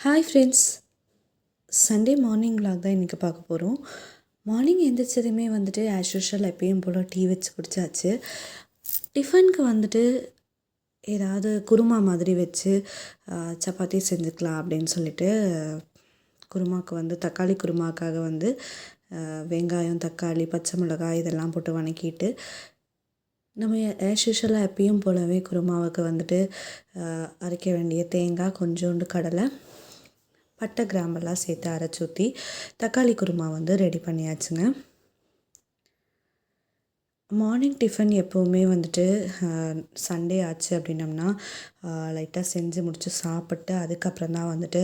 Hi friends Sunday morning vlog தான் இன்றைக்கி பார்க்க போகிறோம் மார்னிங் எந்திரிச்சதுமே வந்துட்டு ஆஸ் யூஷுவல் எப்பயும் போல் டீ வச்சு குடிச்சாச்சு. டிஃபனுக்கு வந்துட்டு ஏதாவது குருமா மாதிரி வச்சு சப்பாத்தி செஞ்சுக்கலாம் அப்படின்னு சொல்லிட்டு குருமாவுக்கு வந்து தக்காளி குருமாக்காக வந்து வெங்காயம் தக்காளி பச்சை மிளகாய் இதெல்லாம் போட்டு வணக்கிட்டு நம்ம ஆஸ் யூஷுவலாக எப்பயும் போலவே குருமாவுக்கு வந்துட்டு அரைக்க வேண்டிய தேங்காய் கொஞ்சோண்டு கடலை பட்டை கிராம்பெல்லாம் சேர்த்து அரைச்சி ஊற்றி தக்காளி குருமா வந்து ரெடி பண்ணியாச்சுங்க. மார்னிங் டிஃபன் எப்போவுமே வந்துட்டு சண்டே ஆச்சு அப்படின்னம்னா லைட்டாக செஞ்சு முடித்து சாப்பிட்டு அதுக்கப்புறம் தான் வந்துட்டு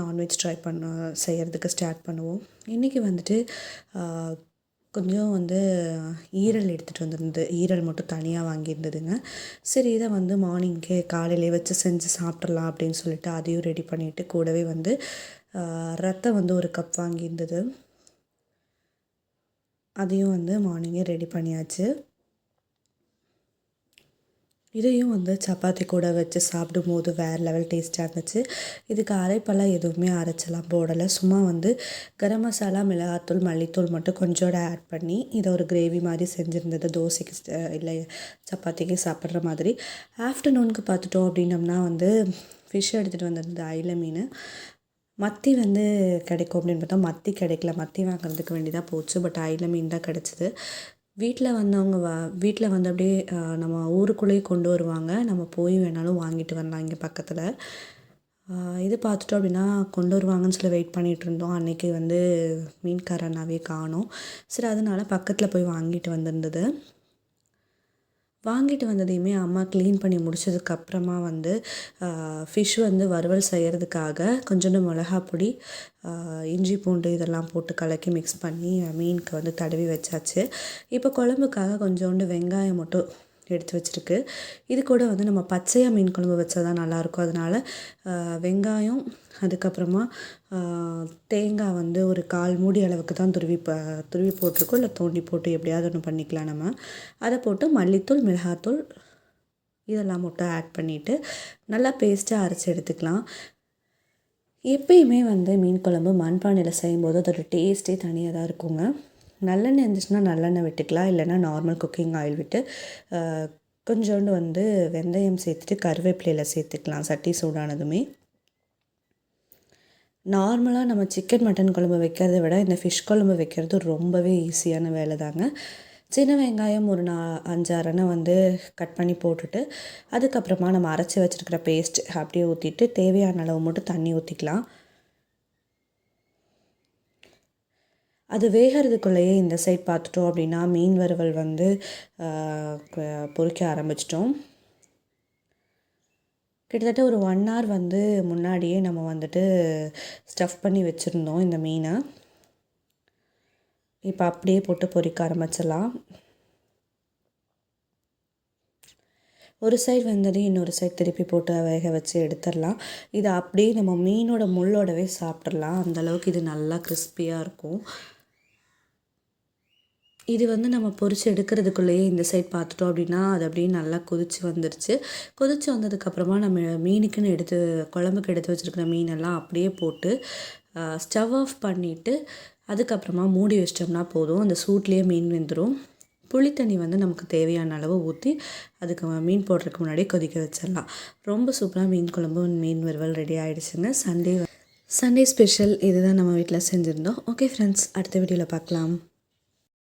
நான்வெஜ் ட்ரை பண்ண செய்கிறதுக்கு ஸ்டார்ட் பண்ணுவோம். இன்றைக்கி வந்துட்டு கொஞ்சம் வந்து ஈரல் எடுத்துகிட்டு வந்திருந்தது. ஈரல் மட்டும் தனியாக வாங்கியிருந்ததுங்க. சரி இதை வந்து மார்னிங்கே காலையிலே வச்சு செஞ்சு சாப்பிட்றலாம் அப்படின்னு சொல்லிட்டு அதையும் ரெடி பண்ணிவிட்டு கூடவே வந்து ரத்தம் வந்து ஒரு கப் வாங்கியிருந்தது. அதையும் வந்து மார்னிங்கே ரெடி பண்ணியாச்சு. இதையும் வந்து சப்பாத்தி கூட வச்சு சாப்பிடும்போது வேறு லெவல் டேஸ்ட்டாக இருந்துச்சு. இதுக்கு அரைப்பெல்லாம் எதுவுமே அரைச்சலாம் போடலை. சும்மா வந்து கரம் மசாலா மிளகாத்தூள் மல்லித்தூள் மட்டும் கொஞ்சோட ஆட் பண்ணி இதை ஒரு கிரேவி மாதிரி செஞ்சுருந்தது. தோசைக்கு இல்லை சப்பாத்திக்கு சாப்பிட்ற மாதிரி. ஆஃப்டர்நூனுக்கு பார்த்துட்டோம் அப்படின்னம்னா வந்து ஃபிஷ் எடுத்துகிட்டு வந்திருந்தது அயில மீன். மத்தி வந்து கிடைக்கும் அப்படின்னு பார்த்தா மத்தி கிடைக்கல. மத்தி வாங்குறதுக்கு வேண்டியதாக போச்சு. பட் அயில மீன் தான் கிடச்சிது. வீட்டில் வந்தவங்க வ வீட்டில் வந்து அப்படியே நம்ம ஊருக்குள்ளேயே கொண்டு வருவாங்க. நம்ம போய் வேணாலும் வாங்கிட்டு வரலாம் இங்கே பக்கத்தில். இது பார்த்துட்டோம் அப்படின்னா கொண்டு வருவாங்கன்னு சொல்லி வெயிட் பண்ணிகிட்டு இருந்தோம். அன்றைக்கி வந்து மீன்கார அண்ணாவே காணோம். சரி அதனால பக்கத்தில் போய் வாங்கிட்டு வந்திருந்தது. வாங்கிட்டு வந்ததையுமே அம்மா க்ளீன் பண்ணி முடிச்சதுக்கு அப்புறமா வந்து ஃபிஷ் வந்து வறுவல் செய்கிறதுக்காக கொஞ்சோண்டு மிளகா பொடி இஞ்சி பூண்டு இதெல்லாம் போட்டு கலக்கி மிக்ஸ் பண்ணி மீனுக்கு வந்து தடவி வச்சாச்சு. இப்போ குழம்புக்காக கொஞ்சோண்டு வெங்காயம் மட்டும் எடுத்து வச்சிருக்கு. இது கூட வந்து நம்ம பச்சையாக மீன் குழம்பு வச்சா தான் நல்லாயிருக்கும். அதனால் வெங்காயம் அதுக்கப்புறமா தேங்காய் வந்து ஒரு கால் மூடி அளவுக்கு தான் துருவி ப துருவி போட்டிருக்கோம். இல்லை தோண்டி போட்டு எப்படியாவது ஒன்று பண்ணிக்கலாம் நம்ம. அதை போட்டு மல்லித்தூள் மிளகாத்தூள் இதெல்லாம் மட்டும் ஆட் பண்ணிவிட்டு நல்லா பேஸ்ட்டாக அரைச்சி எடுத்துக்கலாம். எப்பயுமே வந்து மீன் குழம்பு மண்பானையில் செய்யும்போது அதோட டேஸ்ட்டே தனியாக தான் இருக்குங்க. நல்லெண்ணெய் இருந்துச்சுன்னா நல்லெண்ணெய் விட்டுக்கலாம் இல்லைன்னா நார்மல் குக்கிங் ஆயில் விட்டு கொஞ்சோண்டு வந்து வெந்தயம் சேர்த்துட்டு கருவேப்பிலையில் சேர்த்துக்கலாம் சட்டி சூடானதுமே. நார்மலாக நம்ம சிக்கன் மட்டன் குழம்பு வைக்கிறத விட இந்த ஃபிஷ் குழம்பு வைக்கிறது ரொம்பவே ஈஸியான வேலை தாங்க. சின்ன வெங்காயம் ஒரு நா அஞ்சாறனை வந்து கட் பண்ணி போட்டுட்டு அதுக்கப்புறமா நம்ம அரைச்சி வச்சுருக்கிற பேஸ்ட் அப்படியே ஊற்றிட்டு தேவையான அளவு மட்டும் தண்ணி ஊற்றிக்கலாம் அது வேகிறதுக்குள்ளேயே இந்த சைட் பார்த்துட்டோம் அப்படின்னா மீன் வறுவல் வந்து பொறிக்க ஆரம்பிச்சிட்டோம். கிட்டத்தட்ட ஒரு ஒன் ஹவர் வந்து முன்னாடியே நம்ம வந்துட்டு ஸ்டஃப் பண்ணி வச்சுருந்தோம் இந்த மீனை. இப்போ அப்படியே போட்டு பொறிக்க ஆரம்பிச்சிடலாம். ஒரு சைடு வந்தது இன்னொரு சைடு திருப்பி போட்டு வேக வச்சு எடுத்துடலாம். இது அப்படியே நம்ம மீனோட முள்ளோடவே சாப்பிட்றலாம் அந்தளவுக்கு இது நல்லா கிறிஸ்பியாக இருக்கும். இது வந்து நம்ம பொறிச்சு எடுக்கிறதுக்குள்ளேயே இந்த சைட் பார்த்துட்டோம் அப்படின்னா அது அப்படியே நல்லா கொதிச்சு வந்துருச்சு. கொதிச்சு வந்ததுக்கப்புறமா நம்ம மீனுக்குன்னு எடுத்து குழம்புக்கு எடுத்து வச்சுருக்கிற மீனெல்லாம் அப்படியே போட்டு ஸ்டவ் ஆஃப் பண்ணிவிட்டு அதுக்கப்புறமா மூடி வச்சிட்டோம்னா போதும். அந்த சூட்லேயே மீன் வெந்துடும் புளித்தண்ணி வந்து நமக்கு தேவையான அளவு ஊற்றி அதுக்கு மீன் போடுறதுக்கு முன்னாடியே கொதிக்க வச்சிடலாம். ரொம்ப சூப்பராக மீன் குழம்பு மீன் வறுவல் ரெடி ஆகிடுச்சுங்க சண்டே சண்டே ஸ்பெஷல் இதுதான் நம்ம வீட்டில் செஞ்சுருந்தோம். ஓகே ஃப்ரெண்ட்ஸ் அடுத்த வீடியோவில் பார்க்கலாம்.